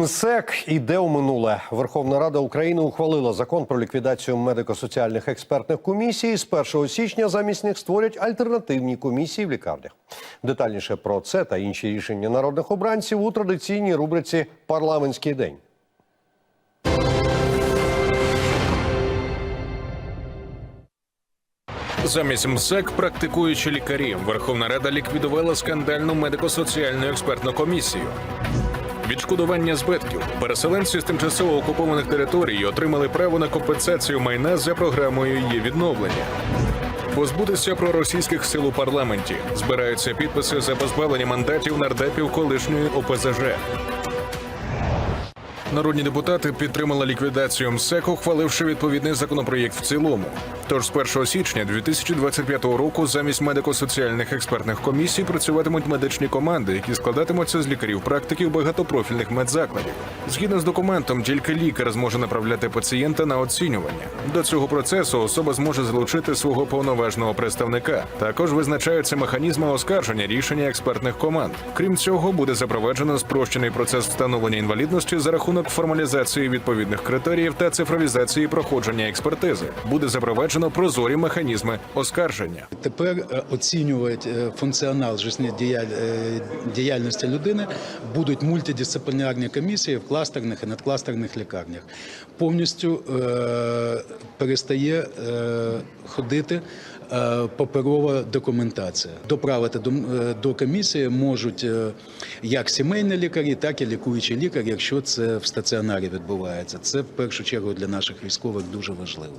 МСЕК іде у минуле. Верховна Рада України ухвалила закон про ліквідацію медико-соціальних експертних комісій. З 1 січня замість них створять альтернативні комісії в лікарнях. Детальніше про це та інші рішення народних обранців у традиційній рубриці Парламентський день. Замість МСЕК практикуючі лікарі. Верховна Рада ліквідувала скандальну медико-соціальну експертну комісію. Відшкодування збитків. Переселенці з тимчасово окупованих територій отримали право на компенсацію майна за програмою її відновлення. Позбутися проросійських сил у парламенті. Збираються підписи за позбавлення мандатів нардепів колишньої ОПЗЖ. Народні депутати підтримали ліквідацію МСЕК, ухваливши відповідний законопроєкт в цілому. Тож з 1 січня 2025 року замість медико-соціальних експертних комісій працюватимуть медичні команди, які складатимуться з лікарів-практиків багатопрофільних медзакладів. Згідно з документом, тільки лікар зможе направляти пацієнта на оцінювання. До цього процесу особа зможе залучити свого повноважного представника. Також визначаються механізми оскарження рішення експертних команд. Крім цього, буде запроваджено спрощений процес встановлення інвалідності за рахунок формалізації відповідних критеріїв та цифровізації проходження експертизи. Буде запроваджено прозорі механізми оскарження. Тепер е, оцінювати е, функціонал життєдіяльності людини будуть мультидисциплінарні комісії в кластерних і надкластерних лікарнях. Повністю е, перестає е, ходити е, паперова документація. Доправити до, е, комісії можуть е, як сімейні лікарі, так і лікуючі лікар, якщо це в стаціонарі відбувається. Це в першу чергу для наших військових дуже важливо.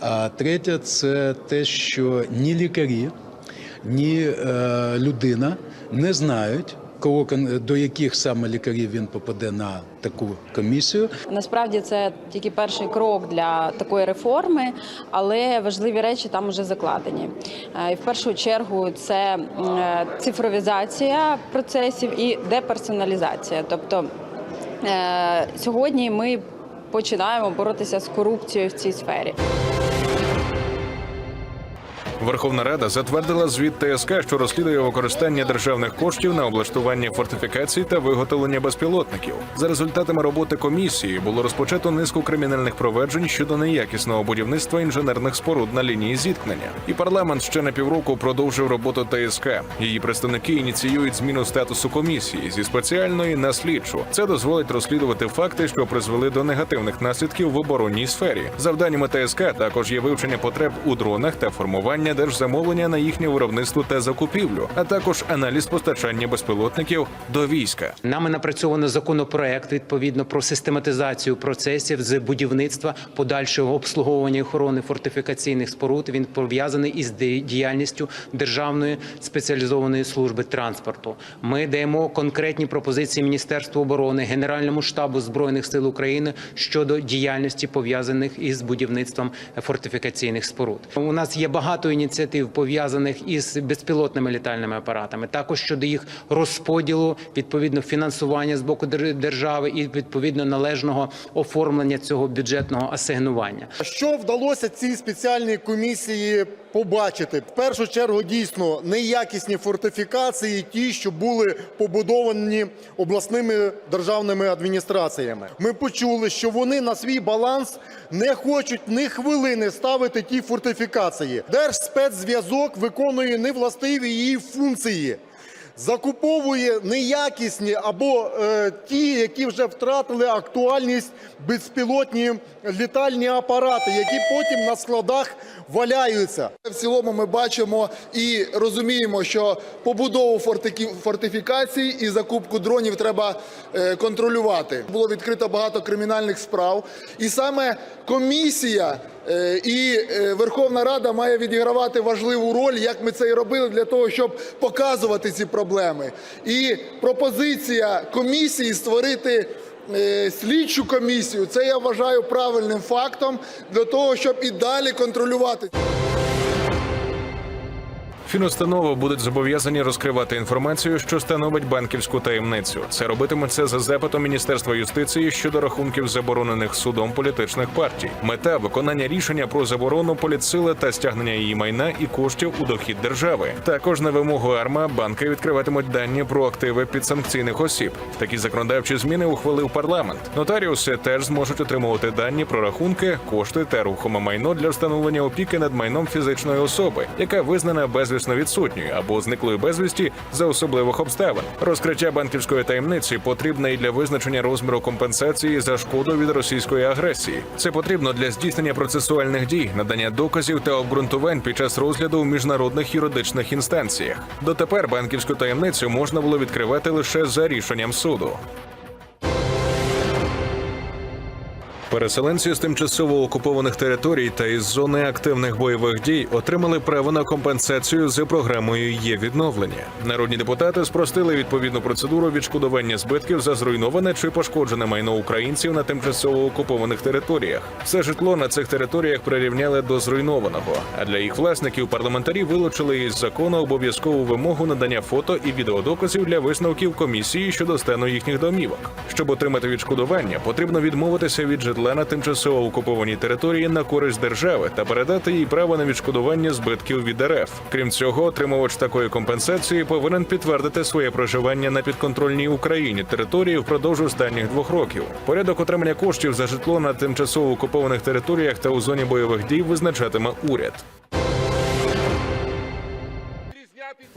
А третє це те, що ні лікарі, ні е, людина не знають. Кого до яких саме лікарів він попаде на таку комісію, Насправді це тільки перший крок для такої реформи, але важливі речі там вже закладені. Е, І в першу чергу це е, цифровізація процесів і деперсоналізація. Тобто е, сьогодні ми починаємо боротися з корупцією в цій сфері. Верховна Рада затвердила звіт ТСК, що розслідує використання державних коштів на облаштування фортифікацій та виготовлення безпілотників. За результатами роботи комісії було розпочато низку кримінальних проваджень щодо неякісного будівництва інженерних споруд на лінії зіткнення. І парламент ще на півроку продовжив роботу ТСК. Її представники ініціюють зміну статусу комісії зі спеціальної на слідчу. Це дозволить розслідувати факти, що призвели до негативних наслідків в оборонній сфері. Завданнями ТСК також є вивчення потреб у дронах та формування держзамовлення на їхнє виробництво та закупівлю, а також аналіз постачання безпілотників до війська. Нами напрацьовано законопроект відповідно про систематизацію процесів з будівництва подальшого обслуговування і охорони фортифікаційних споруд. Він пов'язаний із діяльністю Державної спеціалізованої служби транспорту. Ми даємо конкретні пропозиції Міністерству оборони, Генеральному штабу збройних сил України щодо діяльності пов'язаних із будівництвом фортифікаційних споруд. У нас є багато пов'язаних із безпілотними літальними апаратами, також щодо їх розподілу, відповідно фінансування з боку дер- держави і відповідно належного оформлення цього бюджетного асигнування. Що вдалося цій спеціальній комісії побачити? В першу чергу дійсно неякісні фортифікації, ті, що були побудовані обласними державними адміністраціями. Ми почули, що вони на свій баланс не хочуть ні хвилини ставити ті фортифікації. Держспецзв'язок виконує невластиві її функції. Закуповує неякісні або е, ті, які вже втратили актуальність безпілотні літальні апарати, які потім на складах валяються. В цілому ми бачимо і розуміємо, що побудову фортифікацій і закупку дронів треба е, контролювати. Було відкрито багато кримінальних справ, і саме комісія і е, Верховна Рада має відігравати важливу роль, як ми це і робили, для того, щоб показувати ці проблеми. І пропозиція комісії створити. е, Слідчу комісію це я вважаю правильним фактом для того, щоб і далі контролювати. Фінустанови будуть зобов'язані розкривати інформацію, що становить банківську таємницю. Це робитиметься за запитом Міністерства юстиції щодо рахунків заборонених судом політичних партій. Мета виконання рішення про заборону політсили та стягнення її майна і коштів у дохід держави. Також на вимогу АРМА банки відкриватимуть дані про активи підсанкційних осіб. Такі законодавчі зміни ухвалив парламент. Нотаріуси теж зможуть отримувати дані про рахунки, кошти та рухоме майно для встановлення опіки над майном фізичної особи, яка визнана безвісно відсутньою або зниклою безвісті за особливих обставин. Розкриття банківської таємниці потрібне і для визначення розміру компенсації за шкоду від російської агресії. Це потрібно для здійснення процесуальних дій, надання доказів та обґрунтувань під час розгляду в міжнародних юридичних інстанціях. Дотепер банківську таємницю можна було відкривати лише за рішенням суду. Переселенці з тимчасово окупованих територій та із зони активних бойових дій отримали право на компенсацію за програмою є відновлення. Народні депутати спростили відповідну процедуру відшкодування збитків за зруйноване чи пошкоджене майно українців на тимчасово окупованих територіях. Все житло на цих територіях прирівняли до зруйнованого. А для їх власників парламентарі вилучили із закону обов'язкову вимогу надання фото і відеодоказів для висновків комісії щодо стану їхніх домівок. Щоб отримати відшкодування, потрібно відмовитися від житла на тимчасово окупованій території на користь держави та передати їй право на відшкодування збитків від РФ. Крім цього, отримувач такої компенсації повинен підтвердити своє проживання на підконтрольній Україні території впродовж останніх двох років. Порядок отримання коштів за житло на тимчасово окупованих територіях та у зоні бойових дій визначатиме уряд.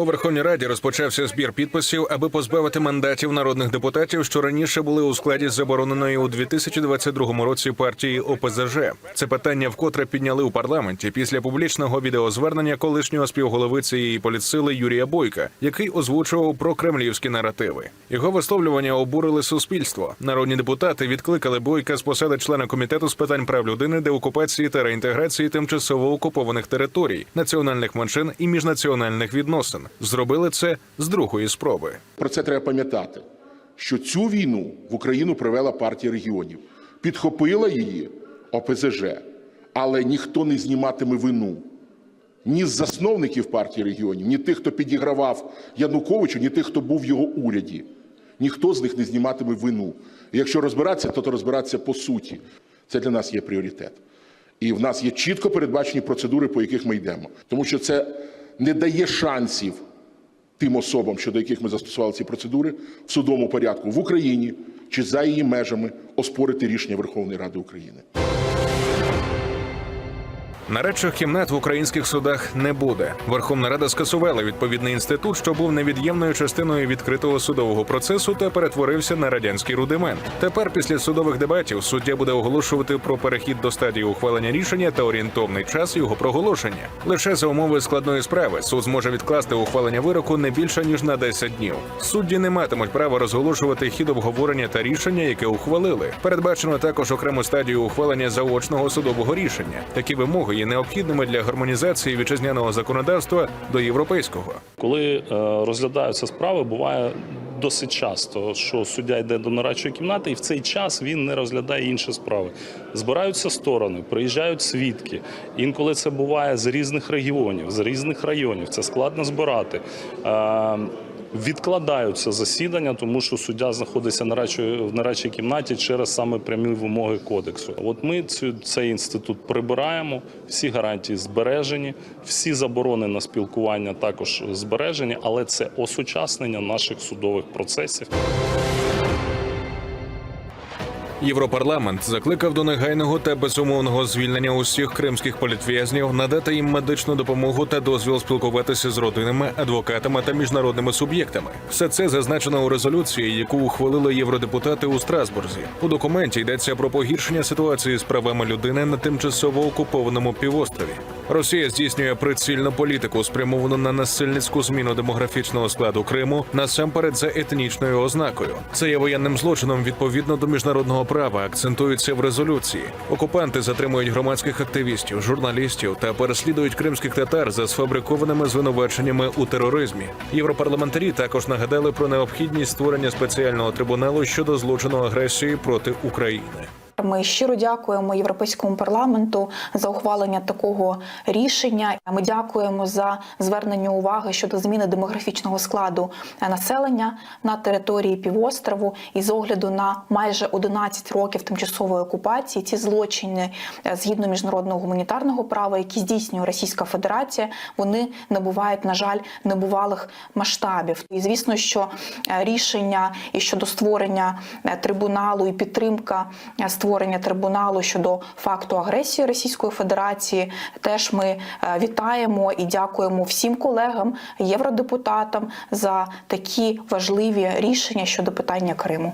У Верховній Раді розпочався збір підписів, аби позбавити мандатів народних депутатів, що раніше були у складі забороненої у 2022 році партії ОПЗЖ. Це питання вкотре підняли у парламенті після публічного відеозвернення колишнього співголови цієї політсили Юрія Бойка, який озвучував про кремлівські наративи. Його висловлювання обурили суспільство. Народні депутати відкликали Бойка з посади члена комітету з питань прав людини, деокупації та реінтеграції тимчасово окупованих територій, національних меншин і міжнаціональних відносин. Зробили це з другої спроби. Про це треба пам'ятати, що цю війну в Україну привела партія регіонів, підхопила її ОПЗЖ, але ніхто не зніматиме вину. Ні з засновників партії регіонів, ні тих, хто підігравав Януковичу, ні тих, хто був в його уряді. Ніхто з них не зніматиме вину. Якщо розбиратися, то, то розбиратися по суті. Це для нас є пріоритет. І в нас є чітко передбачені процедури, по яких ми йдемо. Тому що це не дає шансів тим особам, щодо яких ми застосували ці процедури, в судовому порядку в Україні чи за її межами оспорити рішення Верховної Ради України. Нарадчих кімнат в українських судах не буде. Верховна Рада скасувала відповідний інститут, що був невід'ємною частиною відкритого судового процесу та перетворився на радянський рудимент. Тепер, після судових дебатів, суддя буде оголошувати про перехід до стадії ухвалення рішення та орієнтовний час його проголошення. Лише за умови складної справи суд зможе відкласти ухвалення вироку не більше ніж на 10 днів. Судді не матимуть права розголошувати хід обговорення та рішення, яке ухвалили. Передбачено також окрему стадію ухвалення заочного судового рішення. Такі вимоги є необхідними для гармонізації вітчизняного законодавства до європейського. Коли е, розглядаються справи, буває досить часто, що суддя йде до нарадчої кімнати, і в цей час він не розглядає інші справи. Збираються сторони, приїжджають свідки. Інколи це буває з різних регіонів, з різних районів. Це складно збирати. Відкладаються засідання, тому що суддя знаходиться на радчої- в нарадчій кімнаті через саме прямі вимоги кодексу. От ми цю цей інститут прибираємо, всі гарантії збережені, всі заборони на спілкування також збережені, але це осучаснення наших судових процесів. Європарламент закликав до негайного та безумовного звільнення усіх кримських політв'язнів, надати їм медичну допомогу та дозвіл спілкуватися з родинами, адвокатами та міжнародними суб'єктами. Все це зазначено у резолюції, яку ухвалили євродепутати у Страсбурзі. У документі йдеться про погіршення ситуації з правами людини на тимчасово окупованому півострові. Росія здійснює прицільну політику, спрямовану на насильницьку зміну демографічного складу Криму насамперед за етнічною ознакою. Це є воєнним злочином відповідно до міжнародного права. Акцентується в резолюції. Окупанти затримують громадських активістів, журналістів та переслідують кримських татар за сфабрикованими звинуваченнями у тероризмі. Європарламентарі також нагадали про необхідність створення спеціального трибуналу щодо злочину агресії проти України. Ми щиро дякуємо Європейському парламенту за ухвалення такого рішення. Ми дякуємо за звернення уваги щодо зміни демографічного складу населення на території півострову. І з огляду на майже 11 років тимчасової окупації ці злочини е, згідно міжнародного гуманітарного права, які здійснює Російська Федерація, вони набувають, на жаль, небувалих масштабів. І звісно, що е, рішення і щодо створення е, трибуналу і підтримка е, створення трибуналу щодо факту агресії Російської Федерації, теж ми е, вітаємо і дякуємо всім колегам, євродепутатам за такі важливі рішення щодо питання Криму.